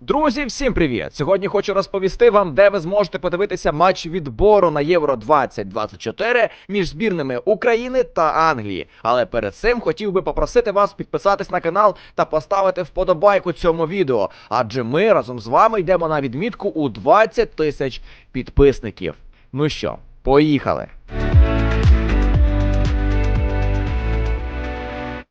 Друзі, всім привіт! Сьогодні хочу розповісти вам, де ви зможете подивитися матч відбору на Євро 2024 між збірними України та Англії. Але перед цим хотів би попросити вас підписатись на канал та поставити вподобайку цьому відео, адже ми разом з вами йдемо на відмітку у 20 тисяч підписників. Ну що, поїхали!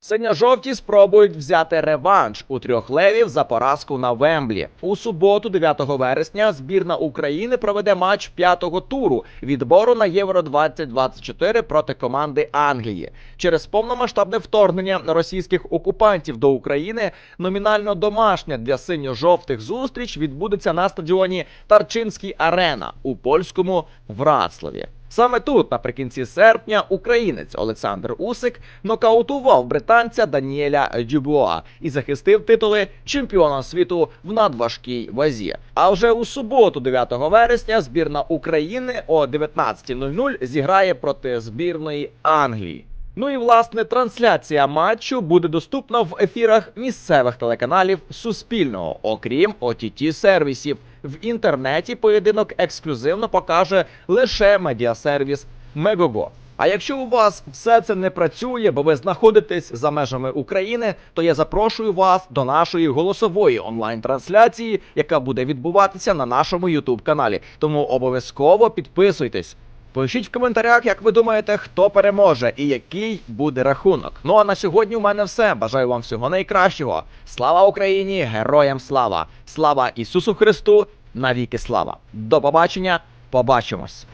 Синьо-жовті спробують взяти реванш у трьох левів за поразку на Вемблі. У суботу, 9 вересня, збірна України проведе матч п'ятого туру відбору на Євро 2024 проти команди Англії. Через повномасштабне вторгнення російських окупантів до України номінально домашня для синьо-жовтих зустріч відбудеться на стадіоні Тарчинський Арена у польському Врацлаві. Саме тут, наприкінці серпня, українець Олександр Усик нокаутував британця Даніеля Дюбуа і захистив титули чемпіона світу в надважкій вазі. А вже у суботу, 9 вересня, збірна України о 19.00 зіграє проти збірної Англії. Ну і власне трансляція матчу буде доступна в ефірах місцевих телеканалів Суспільного, окрім ott сервісів. В інтернеті поєдинок ексклюзивно покаже лише медіасервіс Мегого. А якщо у вас все це не працює, бо ви знаходитесь за межами України, то я запрошую вас до нашої голосової онлайн-трансляції, яка буде відбуватися на нашому YouTube каналі. Тому обов'язково підписуйтесь. Пишіть в коментарях, як ви думаєте, хто переможе і який буде рахунок. Ну а на сьогодні у мене все. Бажаю вам всього найкращого. Слава Україні! Героям слава! Слава Ісусу Христу! Навіки слава! До побачення! Побачимось!